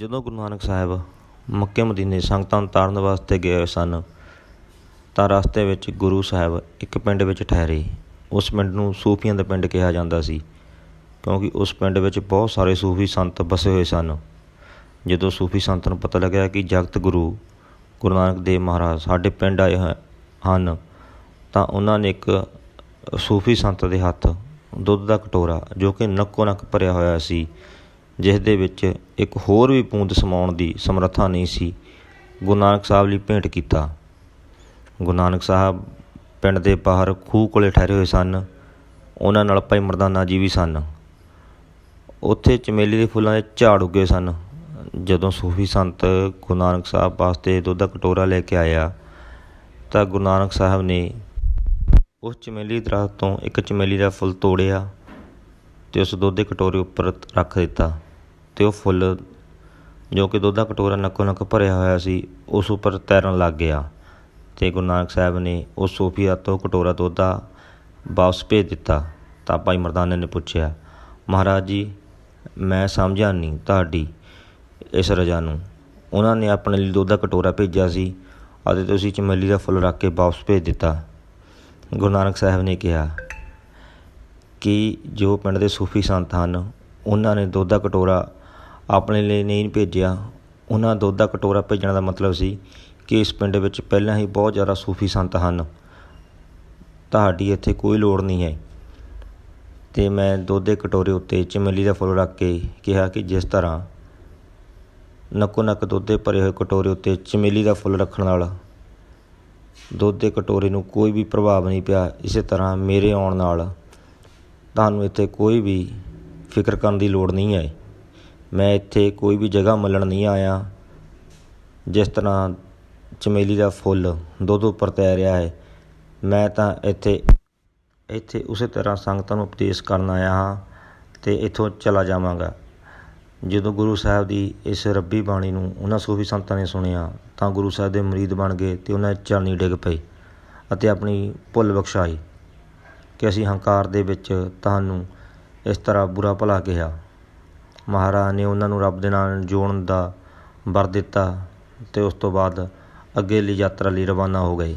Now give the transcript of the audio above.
ਜਦੋਂ ਗੁਰੂ ਨਾਨਕ ਸਾਹਿਬ ਮੱਕੇ ਮਦੀਨੇ ਸੰਗਤਾਂ ਨੂੰ ਤਾਰਨ ਵਾਸਤੇ ਗਏ ਹੋਏ ਸਨ, ਤਾਂ ਰਸਤੇ ਵਿੱਚ ਗੁਰੂ ਸਾਹਿਬ ਇੱਕ ਪਿੰਡ ਵਿੱਚ ਠਹਿਰੇ। ਉਸ ਪਿੰਡ ਨੂੰ ਸੂਫੀਆਂ ਦਾ ਪਿੰਡ ਕਿਹਾ ਜਾਂਦਾ ਸੀ, ਕਿਉਂਕਿ ਉਸ ਪਿੰਡ ਵਿੱਚ ਬਹੁਤ ਸਾਰੇ ਸੂਫੀ ਸੰਤ ਵਸੇ ਹੋਏ ਸਨ। ਜਦੋਂ ਸੂਫੀ ਸੰਤ ਨੂੰ ਪਤਾ ਲੱਗਿਆ ਕਿ ਜਗਤ ਗੁਰੂ ਗੁਰੂ ਨਾਨਕ ਦੇਵ ਮਹਾਰਾਜ ਸਾਡੇ ਪਿੰਡ ਆਏ ਹਨ, ਤਾਂ ਉਹਨਾਂ ਨੇ ਇੱਕ ਸੂਫੀ ਸੰਤ ਦੇ ਹੱਥ ਦੁੱਧ ਦਾ ਕਟੋਰਾ, ਜੋ ਕਿ ਨੱਕੋ ਨੱਕ ਭਰਿਆ ਹੋਇਆ ਸੀ। ਜਿਸ ਦੇ ਵਿੱਚ ਇੱਕ ਹੋਰ ਵੀ ਪੂੰਦ ਸਮਾਉਣ ਦੀ ਸਮਰੱਥਾ ਨਹੀਂ ਸੀ, ਗੁਰੂ ਨਾਨਕ ਸਾਹਿਬ ਲਈ ਭੇਂਟ ਕੀਤਾ। ਗੁਰੂ ਨਾਨਕ ਸਾਹਿਬ ਪਿੰਡ ਦੇ ਬਾਹਰ ਖੂਹ ਕੋਲੇ ਠਹਿਰੇ ਹੋਏ ਸਨ। ਉਹਨਾਂ ਨਾਲ ਭਾਈ ਮਰਦਾਨਾ ਜੀ ਵੀ ਸਨ। ਉੱਥੇ ਚਮੇਲੀ ਦੇ ਫੁੱਲਾਂ ਦੇ ਝਾੜ ਉੱਗੇ ਸਨ। ਜਦੋਂ ਸੂਫੀ ਸੰਤ ਗੁਰੂ ਨਾਨਕ ਸਾਹਿਬ ਵਾਸਤੇ ਦੁੱਧ ਦਾ ਕਟੋਰਾ ਲੈ ਕੇ ਆਇਆ, ਤਾਂ ਗੁਰੂ ਨਾਨਕ ਸਾਹਿਬ ਨੇ ਉਸ ਚਮੇਲੀ ਦਰਖਤ ਤੋਂ ਇੱਕ ਚਮੇਲੀ ਦਾ ਫੁੱਲ ਤੋੜਿਆ ਤੇ ਉਸ ਦੁੱਧ ਦੇ ਕਟੋਰੇ ਉੱਪਰ ਰੱਖ ਦਿੱਤਾ। ਤੇ ਉਹ ਫੁੱਲ ਜੋ ਕਿ ਦੁੱਧ ਦਾ ਕਟੋਰਾ ਨੱਕੋ ਨੱਕ ਭਰਿਆ ਹੋਇਆ ਸੀ, ਉਸ ਉੱਪਰ ਤੈਰਨ ਲੱਗ ਗਿਆ। ਤੇ ਗੁਰੂ ਨਾਨਕ ਸਾਹਿਬ ਨੇ ਉਸ ਸੂਫੀਆ ਤੋਂ ਕਟੋਰਾ ਦੁੱਧ ਦਾ ਵਾਪਸ ਭੇਜ ਦਿੱਤਾ। ਤਾਂ ਭਾਈ ਮਰਦਾਨੇ ਨੇ ਪੁੱਛਿਆ, ਮਹਾਰਾਜ ਜੀ, ਮੈਂ ਸਮਝਿਆ ਨਹੀਂ ਤੁਹਾਡੀ ਇਸ ਰਜਾ ਨੂੰ। ਉਹਨਾਂ ਨੇ ਆਪਣੇ ਲਈ ਦੁੱਧ ਦਾ ਕਟੋਰਾ ਭੇਜਿਆ ਸੀ ਅਤੇ ਤੁਸੀਂ ਚਮੇਲੀ ਦਾ ਫੁੱਲ ਰੱਖ ਕੇ ਵਾਪਸ ਭੇਜ ਦਿੱਤਾ। ਗੁਰੂ ਨਾਨਕ ਸਾਹਿਬ ਨੇ ਕਿਹਾ, ਕਿ ਜੋ ਪਿੰਡ ਦੇ ਸੂਫੀ ਸੰਤ ਹਨ, ਉਹਨਾਂ ਨੇ ਦੁੱਧ ਦਾ ਕਟੋਰਾ ਆਪਣੇ ਲਈ ਨਹੀਂ ਭੇਜਿਆ। ਉਹਨਾਂ ਦੁੱਧ ਦਾ ਕਟੋਰਾ ਭੇਜਣ ਦਾ ਮਤਲਬ ਸੀ ਕਿ ਇਸ ਪਿੰਡ ਵਿੱਚ ਪਹਿਲਾਂ ਹੀ ਬਹੁਤ ਜ਼ਿਆਦਾ ਸੂਫੀ ਸੰਤ ਹਨ। ਤੁਹਾਡੀ ਇੱਥੇ ਕੋਈ ਲੋੜ ਨਹੀਂ ਹੈ। ਤੇ ਮੈਂ ਦੁੱਧ ਦੇ ਕਟੋਰੇ ਉੱਤੇ ਚਮੇਲੀ ਦਾ ਫੁੱਲ ਰੱਖ ਕੇ ਕਿਹਾ ਕਿ ਜਿਸ ਤਰ੍ਹਾਂ ਨੱਕੋ ਨੱਕ ਦੁੱਧ ਦੇ ਭਰੇ ਹੋਏ ਕਟੋਰੇ ਉੱਤੇ ਚਮੇਲੀ ਦਾ ਫੁੱਲ ਰੱਖਣ ਨਾਲ ਦੁੱਧ ਦੇ ਕਟੋਰੇ ਨੂੰ ਕੋਈ ਵੀ ਪ੍ਰਭਾਵ ਨਹੀਂ ਪਿਆ, ਇਸੇ ਤਰ੍ਹਾਂ ਮੇਰੇ ਆਉਣ ਨਾਲ ਤੁਹਾਨੂੰ ਇੱਥੇ ਕੋਈ ਵੀ ਫਿਕਰ ਕਰਨ ਦੀ ਲੋੜ ਨਹੀਂ ਹੈ। ਮੈਂ ਇੱਥੇ ਕੋਈ ਵੀ ਜਗ੍ਹਾ ਮੱਲਣ ਨਹੀਂ ਆਇਆ। ਜਿਸ ਤਰ੍ਹਾਂ ਚਮੇਲੀ ਦਾ ਫੁੱਲ ਦੁੱਧ ਉੱਪਰ ਤੈਰਿਆ ਹੈ, ਮੈਂ ਤਾਂ ਇੱਥੇ ਇੱਥੇ ਉਸੇ ਤਰ੍ਹਾਂ ਸੰਗਤਾਂ ਨੂੰ ਉਪਦੇਸ਼ ਕਰਨ ਆਇਆ ਹਾਂ ਤੇ ਇੱਥੋਂ ਚਲਾ ਜਾਵਾਂਗਾ। ਜਦੋਂ ਗੁਰੂ ਸਾਹਿਬ ਦੀ ਇਸ ਰੱਬੀ ਬਾਣੀ ਨੂੰ ਉਹਨਾਂ ਸੂਫੀ ਸੰਤਾਂ ਨੇ ਸੁਣਿਆ, ਤਾਂ ਗੁਰੂ ਸਾਹਿਬ ਦੇ ਮਰੀਦ ਬਣ ਗਏ ਤੇ ਉਹਨਾਂ ਚਰਨੀ ਡਿੱਗ ਪਏ ਅਤੇ ਆਪਣੀ ਭੁੱਲ ਬਖਸ਼ਾਈ ਕਿ ਅਸੀਂ ਹੰਕਾਰ ਦੇ ਵਿੱਚ ਤੁਹਾਨੂੰ ਇਸ ਤਰ੍ਹਾਂ ਬੁਰਾ ਭਲਾ ਕਿਹਾ। ਮਹਾਰਾਜ ਨੇ ਉਹਨਾਂ ਨੂੰ ਰੱਬ ਦੇ ਨਾਲ ਜੋੜਨ ਦਾ ਵਰ ਦਿੱਤਾ ਅਤੇ ਉਸ ਤੋਂ ਬਾਅਦ ਅੱਗੇ ਲਈ ਯਾਤਰਾ ਲਈ ਰਵਾਨਾ ਹੋ ਗਏ।